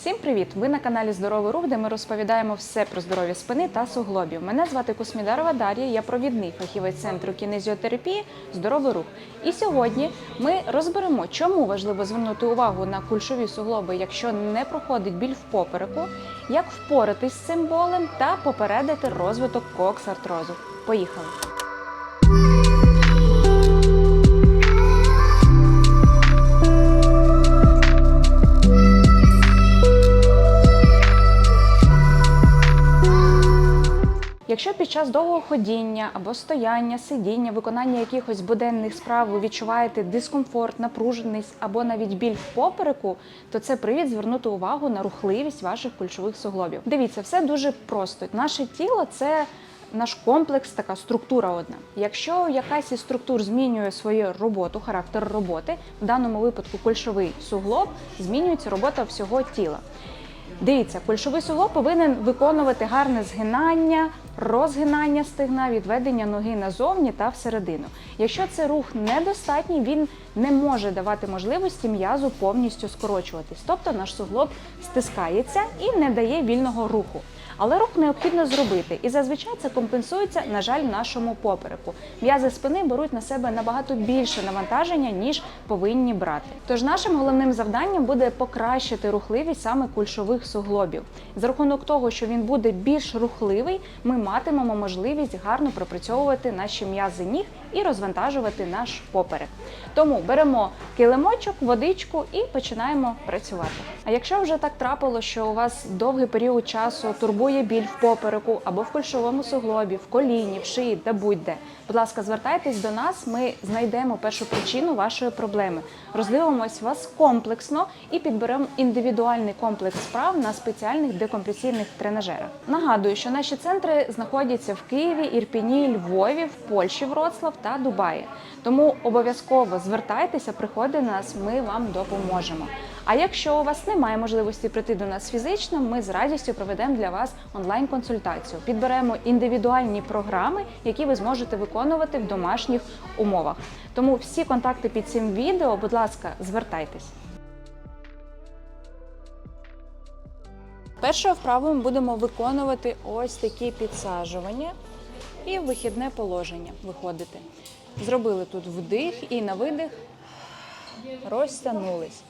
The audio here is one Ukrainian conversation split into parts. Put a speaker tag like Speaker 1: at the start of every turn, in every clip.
Speaker 1: Всім привіт! Ви на каналі Здоровий рух, де ми розповідаємо все про здоров'я спини та суглобів. Мене звати Кусмідарова Дар'я, я провідний фахівець центру кінезіотерапії Здоровий рух. І сьогодні ми розберемо, чому важливо звернути увагу на кульшові суглоби, якщо не проходить біль в попереку, як впоратись з цим болем та попередити розвиток коксартрозу. Поїхали! Якщо під час довгого ходіння або стояння, сидіння, виконання якихось буденних справ ви відчуваєте дискомфорт, напруженість або навіть біль в попереку, то це привід звернути увагу на рухливість ваших кульшових суглобів. Дивіться, все дуже просто. Наше тіло це. Наш комплекс, така структура одна. Якщо якась із структур змінює свою роботу, характер роботи, в даному випадку кульшовий суглоб, змінюється робота всього тіла. Дивіться, кульшовий суглоб повинен виконувати гарне згинання, розгинання стегна, відведення ноги назовні та всередину. Якщо це рух недостатній, він не може давати можливості м'язу повністю скорочуватись. Тобто наш суглоб стискається і не дає вільного руху. Але рух необхідно зробити, і зазвичай це компенсується, на жаль, в нашому попереку. М'язи спини беруть на себе набагато більше навантаження, ніж повинні брати. Тож нашим головним завданням буде покращити рухливість саме кульшових суглобів. За рахунок того, що він буде більш рухливий, ми матимемо можливість гарно пропрацьовувати наші м'язи ніг і розвантажувати наш поперек. Тому беремо килимочок, водичку і починаємо працювати. А якщо вже так трапило, що у вас довгий період часу турбує біль в попереку або в кульшовому суглобі, в коліні, в шиї, де будь-де, будь ласка, звертайтесь до нас, ми знайдемо першу причину вашої проблеми, роздивимось вас комплексно і підберемо індивідуальний комплекс справ на спеціальних декомпресійних тренажерах. Нагадую, що наші центри знаходяться в Києві, Ірпіні, Львові, в Польщі, Вроцлав та Дубаї. Тому обов'язково звертайтеся, приходьте до нас, ми вам допоможемо. А якщо у вас немає можливості прийти до нас фізично, ми з радістю проведемо для вас онлайн-консультацію. Підберемо індивідуальні програми, які ви зможете виконувати в домашніх умовах. Тому всі контакти під цим відео, будь ласка, звертайтесь. Першою вправою ми будемо виконувати ось такі підсаджування і вихідне положення виходити. Зробили тут вдих і на видих розтягнулись.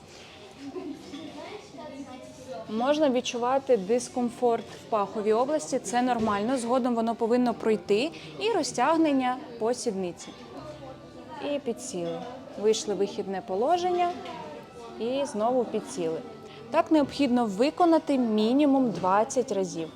Speaker 1: Можна відчувати дискомфорт в паховій області, це нормально. Згодом воно повинно пройти і розтягнення по сідниці. І підсіли. Вийшли вихідне положення і знову підсіли. Так необхідно виконати мінімум 20 разів.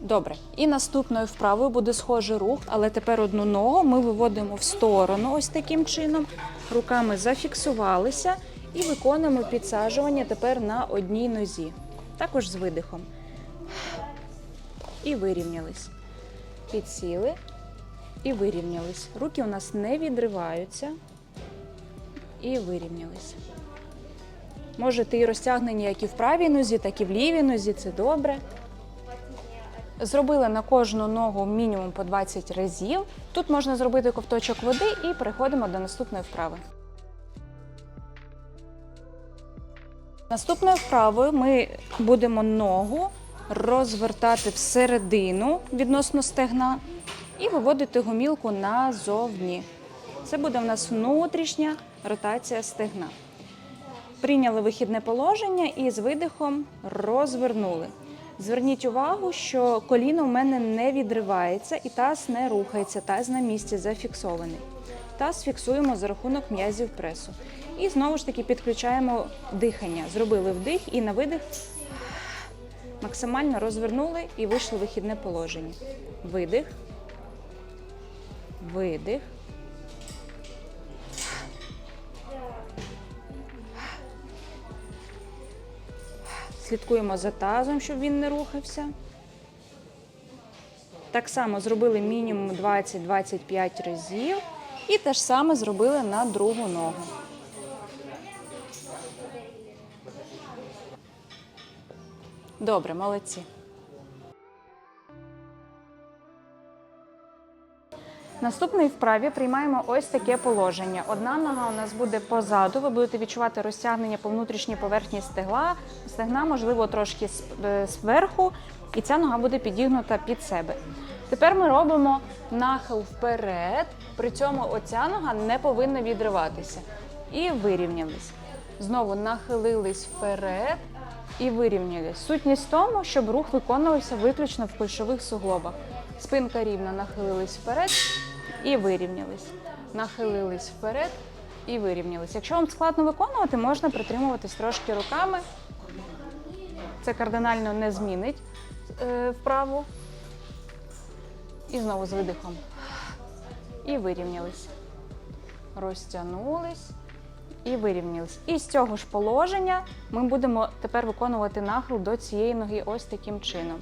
Speaker 1: Добре, і наступною вправою буде схожий рух, але тепер одну ногу ми виводимо в сторону ось таким чином. Руками зафіксувалися і виконуємо підсаджування тепер на одній нозі. Також з видихом. І вирівнялись. Підсіли і вирівнялись. Руки у нас не відриваються. І вирівнялись. Можете і розтягнення як і в правій нозі, так і в лівій нозі, це добре. Зробили на кожну ногу мінімум по 20 разів. Тут можна зробити ковточок води і переходимо до наступної вправи. Наступною вправою ми будемо ногу розвертати всередину відносно стегна і виводити гомілку назовні. Це буде в нас внутрішня ротація стегна. Прийняли вихідне положення і з видихом розвернули. Зверніть увагу, що коліно в мене не відривається і таз не рухається, таз на місці зафіксований. Таз фіксуємо за рахунок м'язів пресу. І знову ж таки підключаємо дихання. Зробили вдих і на видих максимально розвернули і вийшли в вихідне положення. Видих, видих. Слідкуємо за тазом, щоб він не рухався. Так само зробили мінімум 20-25 разів. І те ж саме зробили на другу ногу. Добре, молодці. Наступної вправі приймаємо ось таке положення. Одна нога у нас буде позаду. Ви будете відчувати розтягнення по внутрішній поверхні стегла, стегна, можливо, трошки е, зверху, і ця нога буде підігнута під себе. Тепер ми робимо нахил вперед, при цьому оця нога не повинна відриватися. І вирівнялись. Знову нахилились вперед і вирівнялись. Сутність в тому, щоб рух виконувався виключно в кульшових суглобах. Спинка рівна, нахилились вперед і вирівнялись. Нахилились вперед і вирівнялись. Якщо вам складно виконувати, можна притримуватись трошки руками. Це кардинально не змінить е, вправу. І знову з видихом. І вирівнялись. Розтягнулись і вирівнялись. І з цього ж положення ми будемо тепер виконувати нахил до цієї ноги ось таким чином.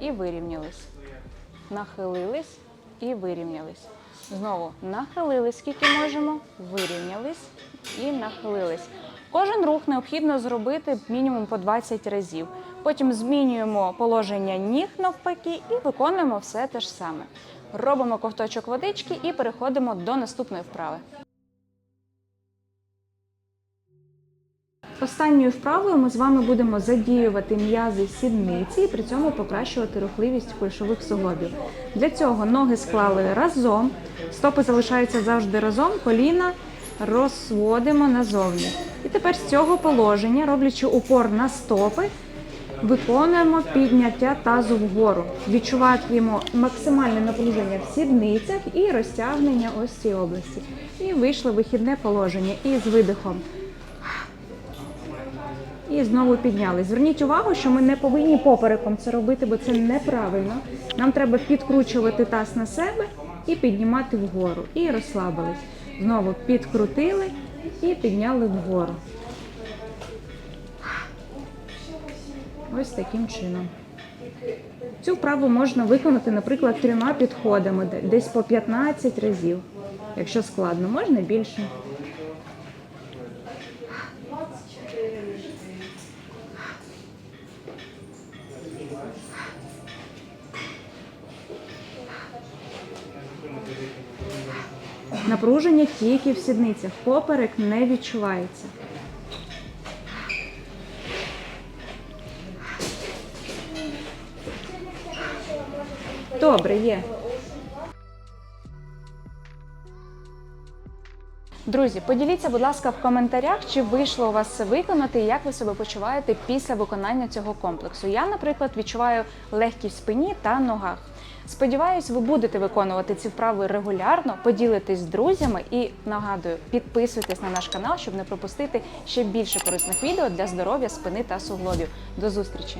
Speaker 1: І вирівнялись. Нахилились і вирівнялись. Знову нахилились, скільки можемо, вирівнялись і нахилились. Кожен рух необхідно зробити мінімум по 20 разів. Потім змінюємо положення ніг навпаки і виконуємо все те ж саме. Робимо ковточок водички і переходимо до наступної вправи. Останньою вправою ми з вами будемо задіювати м'язи сідниці і при цьому покращувати рухливість кульшових суглобів. Для цього ноги склали разом, стопи залишаються завжди разом, коліна розводимо назовні. І тепер з цього положення, роблячи упор на стопи, виконуємо підняття тазу вгору. Відчуваємо максимальне напруження в сідницях і розтягнення ось цієї області. І вийшло вихідне положення. І з видихом. І знову підняли. Зверніть увагу, що ми не повинні попереком це робити, бо це неправильно. Нам треба підкручувати таз на себе і піднімати вгору. І розслабились. Знову підкрутили і підняли вгору. Ось таким чином. Цю вправу можна виконати, наприклад, трьома підходами, десь по 15 разів. Якщо складно, можна більше. Напруження тільки в сідницях. Поперек не відчувається. Добре, є. Друзі, поділіться, будь ласка, в коментарях, чи вийшло у вас це виконати, і як ви себе почуваєте після виконання цього комплексу. Я, наприклад, відчуваю легкість в спині та ногах. Сподіваюсь, ви будете виконувати ці вправи регулярно, поділитесь з друзями і нагадую, підписуйтесь на наш канал, щоб не пропустити ще більше корисних відео для здоров'я спини та суглобів. До зустрічі!